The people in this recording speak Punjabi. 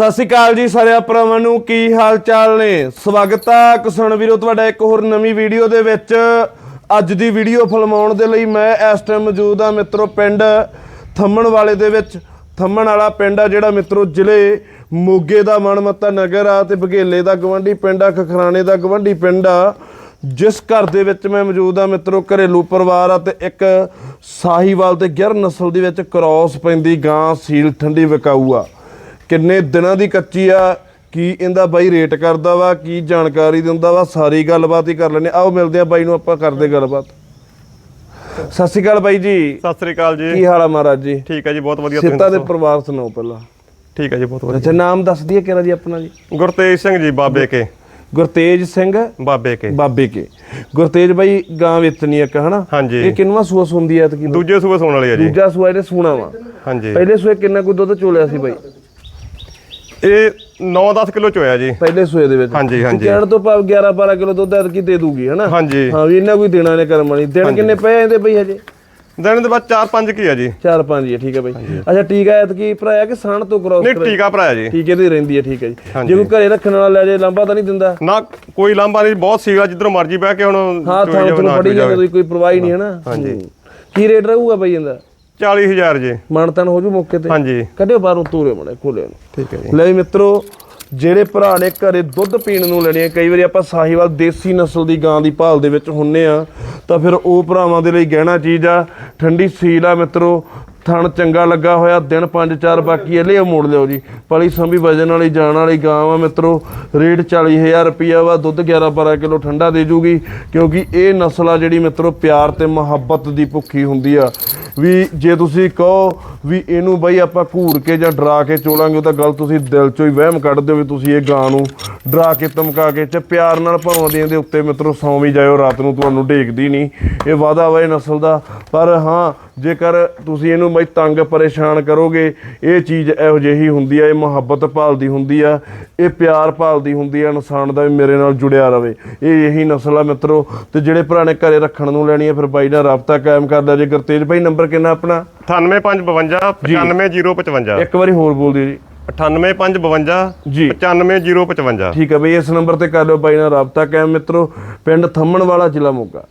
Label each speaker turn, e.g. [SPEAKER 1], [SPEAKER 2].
[SPEAKER 1] ਸਤਿ ਸ਼੍ਰੀ ਅਕਾਲ ਜੀ ਸਾਰੇ ਭਰਾਵਾਂ ਨੂੰ, ਕੀ ਹਾਲ ਚਾਲ ਨੇ? ਸਵਾਗਤ ਆ ਕਿਸਾਨ ਵੀਰੋ, ਤੁਹਾਡਾ ਇੱਕ ਹੋਰ ਨਵੀਂ ਵੀਡੀਓ ਦੇ ਵਿੱਚ। ਅੱਜ ਦੀ ਵੀਡੀਓ ਫਿਲਮਾਉਣ ਦੇ ਲਈ ਮੈਂ ਇਸ ਟਾਈਮ ਮੌਜੂਦ ਹਾਂ ਮਿੱਤਰੋ ਪਿੰਡ ਥੰਮਣ ਵਾਲੇ ਦੇ ਵਿੱਚ। ਥੰਮਣ ਵਾਲਾ ਪਿੰਡ ਆ ਜਿਹੜਾ ਮਿੱਤਰੋ ਜ਼ਿਲ੍ਹੇ ਮੋਗੇ ਦਾ ਮਨਮੱਤਾ ਨਗਰ ਆ ਤੇ ਬਘੇਲੇ ਦਾ ਗਵੰਡੀ ਪਿੰਡ ਆ, ਖਖਰਾਣੇ ਦਾ ਗਵੰਡੀ ਪਿੰਡ ਆ। ਜਿਸ ਘਰ ਦੇ ਵਿੱਚ ਮੈਂ ਮੌਜੂਦ ਆ ਮਿੱਤਰੋ ਘਰੇਲੂ ਪਰਿਵਾਰ ਆ ਤੇ ਇੱਕ ਸਾਹੀਵਾਲ ਤੇ ਗਿਰ ਨਸਲ ਦੇ ਵਿੱਚ ਕ੍ਰਾਸ ਪੈਂਦੀ, ਗਾਂ, ਸੀਲ, ਠੰਡੀ ਵਿਕਾਊ ਆ। ਕਿੰਨੇ ਦਿਨਾਂ ਦੀ ਕੱਚੀ ਆ ਕੀ ਇਹਦਾ ਬਾਈ ਰੇਟ ਕਰਦਾ ਵਾ ਕੀ ਜਾਣਕਾਰੀ ਦਿੰਦਾ ਵਾ ਸਾਰੀ ਗੱਲਬਾਤ ਹੀ ਕਰ ਲੈਣੇ ਆਓ ਮਿਲਦੇ ਆ ਬਾਈ ਨੂੰ ਆਪਾਂ ਕਰਦੇ ਗੱਲਬਾਤ। ਸਤਿ ਸ਼੍ਰੀ ਅਕਾਲ ਬਾਈ ਜੀ।
[SPEAKER 2] ਸਤਿ ਸ੍ਰੀ ਅਕਾਲ ਜੀ।
[SPEAKER 1] ਕੀ ਹਾਲ ਆ ਮਹਾਰਾਜ ਜੀ?
[SPEAKER 2] ਠੀਕ ਹੈ ਜੀ ਬਹੁਤ ਵਧੀਆ ਤੁਸੀਂ
[SPEAKER 1] ਸਿੱਤਾ ਦੇ। ਪਰਿਵਾਰ ਸੁਣਾਓ ਪਹਿਲਾਂ।
[SPEAKER 2] ਠੀਕ ਹੈ ਜੀ ਬਹੁਤ ਵਧੀਆ।
[SPEAKER 1] ਅੱਛਾ ਨਾਮ ਦੱਸ ਦਈਏ ਕਿਹੜਾ ਜੀ ਆਪਣਾ ਜੀ?
[SPEAKER 2] ਗੁਰਤੇਜ ਸਿੰਘ ਜੀ ਬਾਬੇ ਕੇ।
[SPEAKER 1] ਗੁਰਤੇਜ ਸਿੰਘ
[SPEAKER 2] ਬਾਬੇ ਕੇ।
[SPEAKER 1] ਬਾਬੇ ਕੇ। ਗੁਰਤੇਜ ਬਾਈ ਗਾਂ ਵੇਚਣੀ ਇੱਕ ਹਨਾ?
[SPEAKER 2] ਹਾਂਜੀ।
[SPEAKER 1] ਇਹ ਕਿੰਨਵਾ ਸੂਆ ਸੁੰਦੀ ਐ ਤਕੀ
[SPEAKER 2] ਦੂਜੇ ਸੂਬੇ ਸੌਣ ਵਾਲੇ ਆ ਜੀ।
[SPEAKER 1] ਦੂਜਾ ਸੂਆ ਇਹਨੇ ਸੂਣਾ ਵਾ।
[SPEAKER 2] ਹਾਂਜੀ।
[SPEAKER 1] ਪਹਿਲੇ ਸੂਏ ਕਿੰਨਾ ਕੁ ਦੁੱਧ ਚੋਲਿਆ ਸੀ ਬਾਈ?
[SPEAKER 2] ਇਹ 9-10 ਕਿਲੋ ਚ ਹੋਇਆ ਜੀ।
[SPEAKER 1] ਪਹਿਲੇ ਸੂਏ ਦੇ ਵਿੱਚ।
[SPEAKER 2] ਹਾਂਜੀ, ਹਾਂਜੀ।
[SPEAKER 1] ਕਹਿਣ ਤੋਂ ਭਾਵ 11 12 ਕਿਲੋ ਦੁੱਧ ਐਤਕੀ ਦੇ ਦੂਗੀ ਹਨਾ?
[SPEAKER 2] ਹਾਂਜੀ।
[SPEAKER 1] ਹਾਂ ਵੀ ਇਹਨਾਂ ਕੋਈ ਦੇਣਾ ਨੇ ਕਰਮ ਵਾਲੀ। ਦਿਨ ਕਿੰਨੇ ਪਏ ਇਹਦੇ ਬਈ ਹਜੇ?
[SPEAKER 2] ਦਿਨ ਦੇ ਬਾਅਦ 4-5 ਕੀ ਆ ਜੀ।
[SPEAKER 1] 4 5 ਹੀ ਹੈ ਠੀਕ ਹੈ ਬਈ। ਅੱਛਾ ਟੀਕਾ ਐਤਕੀ ਭਰਾਇਆ ਕਿ ਸਾਣ ਤੋਂ ਕਰਾਉ
[SPEAKER 2] ਨਹੀਂ ਟੀਕਾ ਭਰਾਇਆ ਜੀ।
[SPEAKER 1] ਟੀਕੇ ਦੀ ਰਹਿੰਦੀ ਹੈ ਠੀਕ ਹੈ ਜੀ।
[SPEAKER 2] ਹਾਂਜੀ।
[SPEAKER 1] ਜੇ ਕੋਈ ਘਰੇ ਰੱਖਣ ਵਾਲਾ ਲੈ ਜੇ ਲਾਂਬਾ ਤਾਂ ਨਹੀਂ ਦਿੰਦਾ?
[SPEAKER 2] ਨਾ ਕੋਈ ਲਾਂਬਾ ਨਹੀਂ ਬਹੁਤ ਸੀਗਾ ਜਿੱਧਰੋਂ ਮਰਜ਼ੀ ਬਹਿ ਕੇ ਹੁਣ
[SPEAKER 1] ਹਾਂ
[SPEAKER 2] ਚੋਈ
[SPEAKER 1] ਥਾਂ
[SPEAKER 2] ਜਾਵੇ,
[SPEAKER 1] ਤੋਂ
[SPEAKER 2] ਨਾ
[SPEAKER 1] ਫੜੀ
[SPEAKER 2] ਚੋਈ
[SPEAKER 1] ਜਾਂਦਾ
[SPEAKER 2] ਜਾਵੇ।
[SPEAKER 1] ਕੋਈ ਪਰਵਾਹ ਨਹੀਂ ਹੈ ਨਾ
[SPEAKER 2] ਹਾਂਜੀ।
[SPEAKER 1] ਕੀ ਰੇਟ ਰਹੂਗਾ ਬਈ ਇਹਦਾ?
[SPEAKER 2] 40000 ਜੀ।
[SPEAKER 1] ਮਾਨਤਨ ਹੋ ਜੂ ਮੌਕੇ ਤੇ?
[SPEAKER 2] ਹਾਂਜੀ।
[SPEAKER 1] ਕੱਢਿਓ ਬਾਹਰੋਂ ਤੂਰੇ ਮੜੇ ਖੋਲੇ ਨੂੰ
[SPEAKER 2] ਠੀਕ ਹੈ ਜੀ।
[SPEAKER 1] ਲੈ ਮਿੱਤਰੋ ਜਿਹੜੇ ਭਰਾ ਨੇ ਘਰੇ ਦੁੱਧ ਪੀਣ ਨੂੰ ਲੈਣੇ ਆ ਕਈ ਵਾਰੀ ਆਪਾਂ ਸਾਹੀਵਾਲ ਦੇਸੀ ਨਸਲ ਦੀ ਗਾਂ ਦੀ ਭਾਲ ਦੇ ਵਿੱਚ ਹੁੰਨੇ ਆ ਤਾਂ ਫਿਰ ਉਹ ਭਰਾਵਾਂ ਦੇ ਲਈ ਗਹਿਣਾ ਚੀਜ਼ ਆ। ਠੰਡੀ ਸੀਲ ਆ ਮਿੱਤਰੋ ਥਣ ਚੰਗਾ ਲੱਗਾ ਹੋਇਆ ਦਿਨ 5-4 ਬਾਕੀ ਇਹ ਲਿਓ ਮੋੜ ਲਿਓ ਜੀ। ਪਲੀ ਸੰਭੀ ਵਜਨ ਵਾਲੀ ਜਾਣ ਵਾਲੀ ਗਾਂ ਆ ਮਿੱਤਰੋ ਰੇਟ 40000 ਰੁਪਿਆ ਵਾ ਦੁੱਧ 11-12 ਕਿਲੋ ਠੰਡਾ ਦੇ ਜੂਗੀ ਕਿਉਂਕਿ ਇਹ ਨਸਲ ਆ ਜਿਹੜੀ ਮਿੱਤਰੋ ਪਿਆਰ ਤੇ ਮੁਹੱਬਤ ਦੀ ਭੁੱਖੀ ਹੁੰਦੀ ਆ। ਵੀ ਜੇ ਤੁਸੀਂ ਕਹੋ ਵੀ ਇਹਨੂੰ ਬਈ ਆਪਾਂ ਘੂਰ ਕੇ ਜਾਂ ਡਰਾ ਕੇ ਚੋਲਾਂਗੇ, ਉਹ ਤਾਂ ਗੱਲ ਤੁਸੀਂ ਦਿਲ ਚੋਂ ਹੀ ਵਹਿਮ ਕੱਢ ਦਿਓ ਵੀ ਤੁਸੀਂ ਇਹ ਗਾਂ ਨੂੰ ਡਰਾ ਕੇ ਧਮਕਾ ਕੇ ਚ ਪਿਆਰ ਨਾਲ ਭਾਵਾਂ ਦੇ ਇਹਦੇ ਉੱਤੇ ਮਿੱਤਰੋ ਸੌਂ ਵੀ ਜਾਇਓ, ਰਾਤ ਨੂੰ ਤੁਹਾਨੂੰ ਢੇਕਦੀ ਨਹੀਂ। ਇਹ ਵਾਦਾ ਵਾ ਇਹ ਨਸਲ ਦਾ। ਪਰ ਹਾਂ, ਜੇਕਰ ਤੁਸੀਂ ਇਹਨੂੰ ਬਈ ਤੰਗ ਪਰੇਸ਼ਾਨ ਕਰੋਗੇ, ਇਹ ਚੀਜ਼ ਇਹੋ ਜਿਹੀ ਹੁੰਦੀ ਆ, ਇਹ ਮੁਹੱਬਤ ਭਾਲਦੀ ਹੁੰਦੀ ਆ, ਇਹ ਪਿਆਰ ਭਾਲਦੀ ਹੁੰਦੀ ਆ, ਇਨਸਾਨ ਦਾ ਵੀ ਮੇਰੇ ਨਾਲ ਜੁੜਿਆ ਰਵੇ। ਇਹ ਇਹੀ ਨਸਲ ਆ ਮਿੱਤਰੋ। ਤੇ ਜਿਹੜੇ ਪੁਰਾਣੇ ਘਰੇ ਰੱਖਣ ਨੂੰ ਲੈਣੀ ਆ, ਫਿਰ ਬਾਈ ਨਾਲ ਰਾਬਤਾ ਕਾਇਮ ਕਰਦਾ ਜੇ ਗੁਰਤੇਜ ਭਾਈ ਨੰਬਰ ਕਿੰਨਾ ਆਪਣਾ?
[SPEAKER 2] 98552 95055
[SPEAKER 1] ਇੱਕ ਵਾਰੀ ਹੋਰ ਬੋਲ ਦਿਓ ਜੀ।
[SPEAKER 2] 98552
[SPEAKER 1] ਜੀ।
[SPEAKER 2] 95055
[SPEAKER 1] ਠੀਕ ਹੈ ਬਈ ਇਸ ਨੰਬਰ ਤੇ ਕਰ ਲਿਓ ਬਾਈ ਨਾਲ ਰਾਬਤਾ ਕਾਇਮ ਮਿੱਤਰੋ ਪਿੰਡ ਥੰਮਣ ਵਾਲਾ ਜ਼ਿਲ੍ਹਾ ਮੋਗਾ।